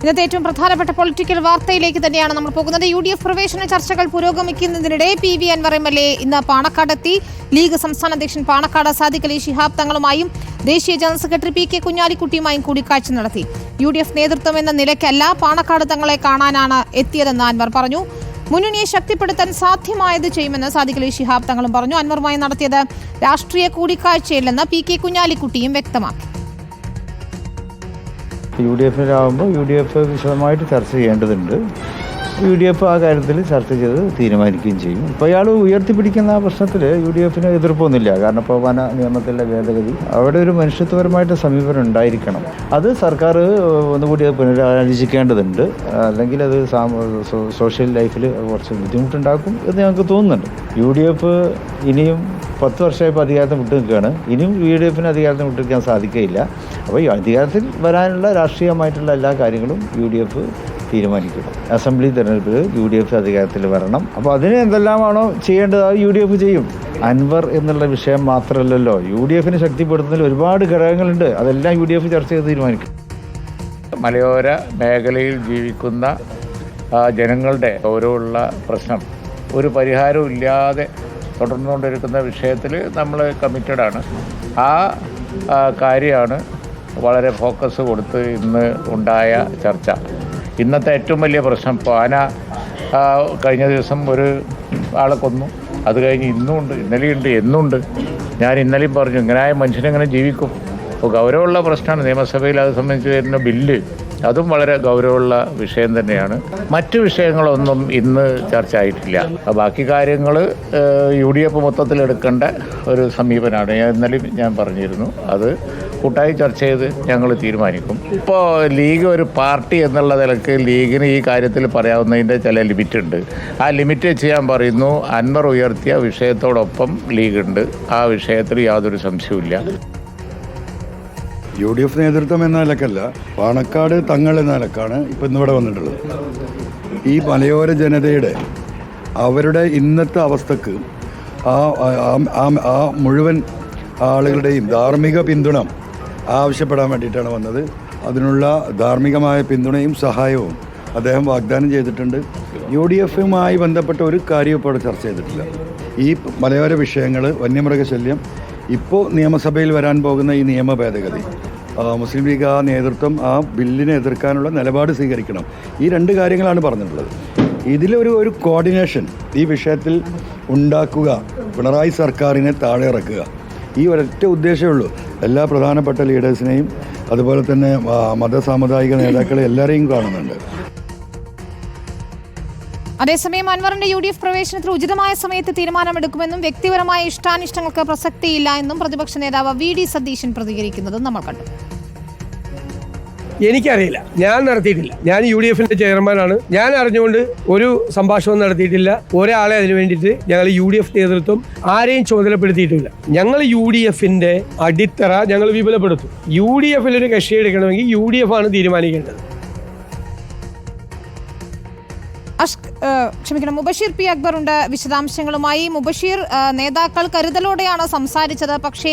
ഇന്നത്തെ ഏറ്റവും പ്രധാനപ്പെട്ട പൊളിറ്റിക്കൽ വാർത്തയിലേക്ക് തന്നെയാണ് നമ്മൾ പോകുന്നത്. യു ഡി എഫ് പ്രവേശന ചർച്ചകൾ പുരോഗമിക്കുന്നതിനിടെ P V Anvar M L A ഇന്ന് പാണക്കാടെത്തി ലീഗ് സംസ്ഥാന അധ്യക്ഷൻ പാണക്കാട് സാദിഖ് അലി ശിഹാബ് തങ്ങളുമായും ദേശീയ ജനറൽ സെക്രട്ടറി പി കെ കുഞ്ഞാലിക്കുട്ടിയുമായും കൂടിക്കാഴ്ച നടത്തി. യു ഡി എഫ് നേതൃത്വം എന്ന നിലയ്ക്കല്ല പാണക്കാട് തങ്ങളെ കാണാനാണ് എത്തിയതെന്ന് അൻവർ പറഞ്ഞു. മുന്നണിയെ ശക്തിപ്പെടുത്താൻ സാധ്യമായത് ചെയ്യുമെന്ന് സാദിഖ് അലി ശിഹാബ് തങ്ങളും പറഞ്ഞു. അൻവറുമായി നടത്തിയത് രാഷ്ട്രീയ കൂടിക്കാഴ്ചയില്ലെന്ന് പി കെ കുഞ്ഞാലിക്കുട്ടിയും വ്യക്തമാക്കി. യു ഡി എഫിലാകുമ്പോൾ യു ഡി എഫ് വിശദമായിട്ട് ചർച്ച ചെയ്യേണ്ടതുണ്ട്. യു ഡി എഫ് ആ കാര്യത്തിൽ ചർച്ച ചെയ്ത് തീരുമാനിക്കുകയും ചെയ്യും. ഇപ്പോൾ അയാൾ ഉയർത്തിപ്പിടിക്കുന്ന ആ പ്രശ്നത്തിൽ യു ഡി എഫിന് എതിർപ്പൊന്നുമില്ല കാരണം ഇപ്പോൾ വന നിയമത്തിലെ ഭേദഗതി അവിടെ ഒരു മനുഷ്യത്വപരമായിട്ട് സമീപനം ഉണ്ടായിരിക്കണം. അത് സർക്കാർ ഒന്നുകൂടി പുനരാലോചിക്കേണ്ടതുണ്ട്. അല്ലെങ്കിൽ അത് സോഷ്യൽ ലൈഫിൽ കുറച്ച് ബുദ്ധിമുട്ടുണ്ടാക്കും എന്ന് ഞങ്ങൾക്ക് തോന്നുന്നുണ്ട്. യു ഡി എഫ് ഇനിയും പത്ത് വർഷമായപ്പോൾ അധികാരത്തിൽ വിട്ടു നിൽക്കുകയാണ്. ഇനിയും യു ഡി എഫിന് അധികാരത്തിൽ വിട്ടു നിൽക്കാൻ സാധിക്കുകയില്ല. അപ്പോൾ ഈ അധികാരത്തിൽ വരാനുള്ള രാഷ്ട്രീയമായിട്ടുള്ള എല്ലാ കാര്യങ്ങളും യു ഡി എഫ് തീരുമാനിക്കും അസംബ്ലി തെരഞ്ഞെടുപ്പിൽ യു ഡി എഫ് അധികാരത്തിൽ വരണം. അപ്പോൾ അതിന് എന്തെല്ലാമാണോ ചെയ്യേണ്ടത്? അത് യു ഡി എഫ് ചെയ്യും. അൻവർ എന്നുള്ള വിഷയം മാത്രമല്ലല്ലോ. യു ഡി എഫിനെ ശക്തിപ്പെടുത്തുന്നതിൽ ഒരുപാട് ഘടകങ്ങളുണ്ട്. അതെല്ലാം യു ഡി എഫ് ചർച്ച ചെയ്ത് തീരുമാനിക്കും. മലയോര മേഖലയിൽ ജീവിക്കുന്ന ജനങ്ങളുടെ ഓരോള്ള പ്രശ്നം. ഒരു പരിഹാരവും ഇല്ലാതെ തുടർന്നുകൊണ്ടിരിക്കുന്ന വിഷയത്തിൽ നമ്മൾ കമ്മിറ്റഡാണ് ആ, കാര്യമാണ് വളരെ ഫോക്കസ് കൊടുത്ത് ഇന്ന് ഉണ്ടായ ചർച്ച. ഇന്നത്തെ ഏറ്റവും വലിയ പ്രശ്നം പാന കഴിഞ്ഞ ദിവസം ഒരു ആളെ കൊന്നു. അത് കഴിഞ്ഞ് ഇന്നുമുണ്ട് ഇന്നലെയുണ്ട് എന്നുണ്ട്. ഞാൻ ഇന്നലെയും പറഞ്ഞു ഇങ്ങനായ മനുഷ്യനെങ്ങനെ ജീവിക്കും? അപ്പോൾ ഗൗരവമുള്ള പ്രശ്നമാണ്. നിയമസഭയിൽ അത് സംബന്ധിച്ച് വരുന്ന ബില്ല് അതും വളരെ ഗൗരവമുള്ള വിഷയം തന്നെയാണ്. മറ്റു വിഷയങ്ങളൊന്നും ഇന്ന് ചർച്ച ആയിട്ടില്ല. ബാക്കി കാര്യങ്ങൾ യു ഡി എഫ് മൊത്തത്തിൽ എടുക്കേണ്ട ഒരു സമീപനമാണ്. ഇന്നലെയും ഞാൻ പറഞ്ഞിരുന്നു. അത് കൂട്ടായി ചർച്ച ചെയ്ത് ഞങ്ങൾ തീരുമാനിക്കും. ഇപ്പോൾ ലീഗ് ഒരു പാർട്ടി എന്നുള്ള നിലയ്ക്ക് ലീഗിന് ഈ കാര്യത്തിൽ പറയാവുന്നതിന്റെ ചില ലിമിറ്റ് ഉണ്ട് ആ ലിമിറ്റ് ചെയ്യാൻ പറയുന്നു അൻവർ ഉയർത്തിയ വിഷയത്തോടൊപ്പം ഉണ്ട് ആ വിഷയത്തിൽ യാതൊരു സംശയവുമില്ല യു ഡി എഫ് നേതൃത്വം എന്ന നിലക്കല്ല പാണക്കാട് തങ്ങൾ എന്ന നിലക്കാണ് ഇപ്പം ഇന്നിവിടെ വന്നിട്ടുള്ളത്. ഈ മലയോര ജനതയുടെ അവരുടെ ഇന്നത്തെ അവസ്ഥക്ക് ആ മുഴുവൻ ആളുകളുടെയും ധാർമ്മിക പിന്തുണ ആവശ്യപ്പെടാൻ വേണ്ടിയിട്ടാണ് വന്നത്. അതിനുള്ള ധാർമ്മികമായ പിന്തുണയും സഹായവും അദ്ദേഹം വാഗ്ദാനം ചെയ്തിട്ടുണ്ട്. യു ഡി എഫുമായി ബന്ധപ്പെട്ട ഒരു കാര്യവും ഇപ്പോൾ ചർച്ച ചെയ്തിട്ടില്ല. ഈ മലയോര വിഷയങ്ങൾ വന്യമൃഗശല്യം ഇപ്പോൾ നിയമസഭയിൽ വരാൻ പോകുന്ന ഈ നിയമ ഭേദഗതി മുസ്ലിം ലീഗ് ആ നേതൃത്വം ആ ബില്ലിനെ എതിർക്കാനുള്ള നിലപാട് സ്വീകരിക്കണം. ഈ രണ്ട് കാര്യങ്ങളാണ് പറഞ്ഞിട്ടുള്ളത്. ഇതിലൊരു ഒരു കോർഡിനേഷൻ ഈ വിഷയത്തിൽ ഉണ്ടാക്കുക പിണറായി സർക്കാരിനെ താഴെ ഇറക്കുക. ഈ ഒരൊറ്റ ഉദ്ദേശമേ ഉള്ളൂ. എല്ലാ പ്രധാനപ്പെട്ട ലീഡേഴ്സിനെയും അതുപോലെ തന്നെ മത മതസാമുദായിക നേതാക്കളെ എല്ലാവരെയും കാണുന്നുണ്ട്. അതേസമയം അൻവറിന്റെ യു ഡി എഫ് പ്രവേശനത്തിൽ ഉചിതമായ സമയത്ത് തീരുമാനമെടുക്കുമെന്നും വ്യക്തിപരമായ ഇഷ്ടാനിഷ്ടങ്ങൾക്ക് പ്രസക്തിയില്ല എന്നും പ്രതിപക്ഷ നേതാവ് വി ഡി സതീശൻ പ്രതികരിക്കുന്നതും നമ്മൾ കണ്ടു. എനിക്കറിയില്ല. ഞാൻ നടത്തിയിട്ടില്ല. ഞാൻ യു ഡി എഫിന്റെ ചെയർമാനാണ് ഞാൻ അറിഞ്ഞുകൊണ്ട് ഒരു സംഭാഷണവും നടത്തിയിട്ടില്ല. ഒരാളെ അതിനു വേണ്ടിയിട്ട് ഞങ്ങൾ യു ഡി എഫ് നേതൃത്വം ആരെയും ചുമതലപ്പെടുത്തിയിട്ടില്ല. ഞങ്ങൾ യു ഡി എഫിന്റെ അടിത്തറ ഞങ്ങൾ വിപുലപ്പെടുത്തും. യു ഡി എഫിൽ ഒരു കക്ഷി എടുക്കണമെങ്കിൽ യു ഡി എഫ് ആണ് തീരുമാനിക്കേണ്ടത്. ക്ഷമിക്കണം. മുബഷീർ പി അക്ബർ ഉണ്ട്. വിശദാംശങ്ങളുമായി മുബഷീർ നേതാക്കൾ കരുതലോടെയാണ് സംസാരിച്ചത്. പക്ഷേ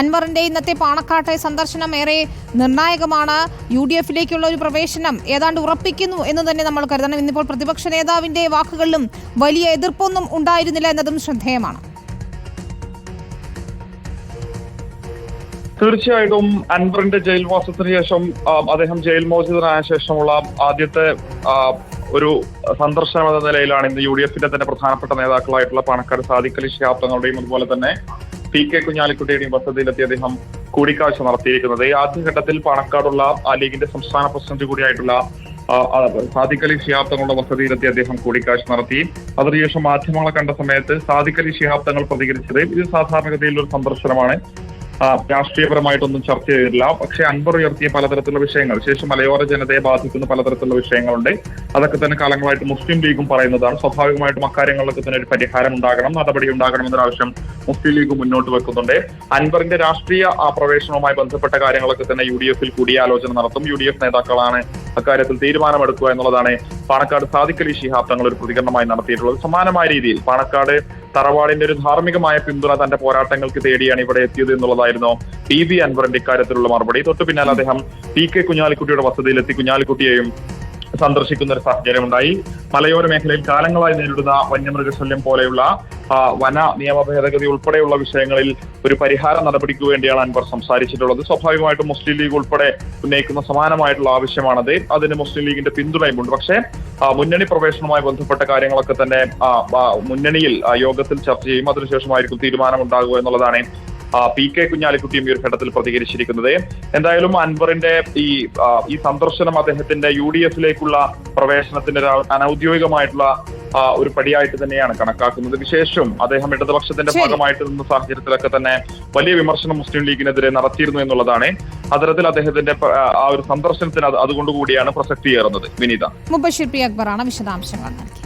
അൻവറിന്റെ ഇന്നത്തെ പാണക്കാട്ടെ സന്ദർശനം ഏറെ നിർണായകമാണ്. യു ഡി എഫിലേക്കുള്ള ഒരു പ്രവേശനം ഏതാണ്ട് ഉറപ്പിക്കുന്നു എന്ന് തന്നെ നമ്മൾ കരുതണം. ഇന്നിപ്പോൾ പ്രതിപക്ഷ നേതാവിന്റെ വാക്കുകളിലും വലിയ എതിർപ്പൊന്നും ഉണ്ടായിരുന്നില്ല എന്നതും ശ്രദ്ധേയമാണ്. തീർച്ചയായിട്ടും അൻവറിന്റെ ജയിൽവാസത്തിന് ശേഷം അദ്ദേഹം ജയിൽ മോചിതനായ ശേഷമുള്ള ആദ്യത്തെ ഒരു സന്ദർശനം എന്ന നിലയിലാണ് ഇന്ന് യു ഡി എഫിന്റെ തന്നെ പ്രധാനപ്പെട്ട നേതാക്കളായിട്ടുള്ള പാണക്കാട് സാദിഖലി ശിഹാബ് തങ്ങളുടെയും അതുപോലെ തന്നെ പി കെ കുഞ്ഞാലിക്കുട്ടിയുടെയും വസതിയിലെത്തി അദ്ദേഹം കൂടിക്കാഴ്ച നടത്തിയിരിക്കുന്നത്. ഈ ആദ്യഘട്ടത്തിൽ പാണക്കാടുള്ള ആ ലീഗിന്റെ സംസ്ഥാന പ്രസിഡന്റ് കൂടിയായിട്ടുള്ള സാദിഖ് അലി ശിഹാബ് വസതിയിലെത്തി അദ്ദേഹം കൂടിക്കാഴ്ച നടത്തി. അതിനുശേഷം മാധ്യമങ്ങളെ കണ്ട സമയത്ത് സാദിഖ് അലി ശിഹാബ് തങ്ങൾ പ്രതികരിച്ചത് ഇത് സാധാരണഗതിയിൽ ഒരു സന്ദർശനമാണ്. രാഷ്ട്രീയപരമായിട്ടൊന്നും ചർച്ച ചെയ്തിട്ടില്ല. പക്ഷെ അൻവർ ഉയർത്തിയ പലതരത്തിലുള്ള വിഷയങ്ങൾ ശേഷം മലയോര ജനതയെ ബാധിക്കുന്ന പലതരത്തിലുള്ള വിഷയങ്ങളുണ്ട്. അതൊക്കെ തന്നെ കാലങ്ങളായിട്ട് മുസ്ലിം ലീഗും പറയുന്നതാണ്. സ്വാഭാവികമായിട്ടും അക്കാര്യങ്ങളിലൊക്കെ തന്നെ ഒരു പരിഹാരം ഉണ്ടാകണം നടപടി ഉണ്ടാകണം എന്നൊരു ആവശ്യം മുസ്ലിം ലീഗ് മുന്നോട്ട് വെക്കുന്നുണ്ട്. അൻവറിന്റെ രാഷ്ട്രീയ പ്രവേശനവുമായി ബന്ധപ്പെട്ട കാര്യങ്ങളൊക്കെ തന്നെ യു ഡി എഫിൽ കൂടിയാലോചന നടത്തും. യു ഡി എഫ് നേതാക്കളാണ് അക്കാര്യത്തിൽ തീരുമാനമെടുക്കുക എന്നുള്ളതാണ് പാണക്കാട് സാദിഖ് അലി ശിഹാബ് തങ്ങൾ ഒരു പ്രതികരണമായി നടത്തിയിട്ടുള്ളത്. സമാനമായ രീതിയിൽ പാണക്കാട് തറവാടിന്റെ ഒരു ധാർമ്മികമായ പിന്തുണ തന്റെ പോരാട്ടങ്ങൾക്ക് തേടിയാണ് ഇവിടെ എത്തിയത് എന്നുള്ളതായിരുന്നു പി ബി അൻവറിന്റെ ഇക്കാര്യത്തിലുള്ള മറുപടി. തൊട്ടു പിന്നാലെ അദ്ദേഹം പി കെ കുഞ്ഞാലിക്കുട്ടിയുടെ വസതിയിലെത്തി. കുഞ്ഞാലിക്കുട്ടിയെയും സന്ദർശിക്കുന്ന ഒരു സാഹചര്യമുണ്ടായി. മലയോര മേഖലയിൽ കാലങ്ങളായി നേരിടുന്ന വന്യമൃഗശല്യം പോലെയുള്ള വന നിയമ ഭേദഗതി ഉൾപ്പെടെയുള്ള വിഷയങ്ങളിൽ ഒരു പരിഹാര നടപടിക്ക് വേണ്ടിയാണ് അൻവർ സംസാരിച്ചിട്ടുള്ളത്. സ്വാഭാവികമായിട്ടും മുസ്ലിം ലീഗ് ഉൾപ്പെടെ ഉന്നയിക്കുന്ന സമാനമായിട്ടുള്ള ആവശ്യമാണത് അതിന് മുസ്ലിം ലീഗിന്റെ പിന്തുണയുമുണ്ട്. പക്ഷേ മുന്നണി പ്രവേശനവുമായി ബന്ധപ്പെട്ട കാര്യങ്ങളൊക്കെ തന്നെ മുന്നണിയിൽ യോഗത്തിൽ ചർച്ച ചെയ്യും. അതിനുശേഷമായിരിക്കും തീരുമാനമുണ്ടാകുക എന്നുള്ളതാണ് പി കെ കുഞ്ഞാലിക്കുട്ടിയും ഈ ഒരു ഘട്ടത്തിൽ പ്രതികരിച്ചിരിക്കുന്നത്. എന്തായാലും അൻവറിന്റെ ഈ ഈ സന്ദർശനം അദ്ദേഹത്തിന്റെ യു ഡി എഫിലേക്കുള്ള പ്രവേശനത്തിന്റെ അനൌദ്യോഗികമായിട്ടുള്ള ഒരു പടിയായിട്ട് തന്നെയാണ് കണക്കാക്കുന്നത്. വിശേഷം അദ്ദേഹം ഇടതുപക്ഷത്തിന്റെ. ഭാഗമായിട്ട് നിന്ന സാഹചര്യത്തിലൊക്കെ തന്നെ വലിയ വിമർശനം മുസ്ലിം ലീഗിനെതിരെ നടത്തിയിരുന്നു എന്നുള്ളതാണ്. അത്തരത്തിൽ അദ്ദേഹത്തിന്റെ ആ ഒരു സന്ദർശനത്തിന് അത് അതുകൊണ്ടുകൂടിയാണ് പ്രസക്തിയേറുന്നത്. വിനീത. മുബഷിർ പി അക്ബറാണ് വിശദാംശങ്ങൾ നൽകി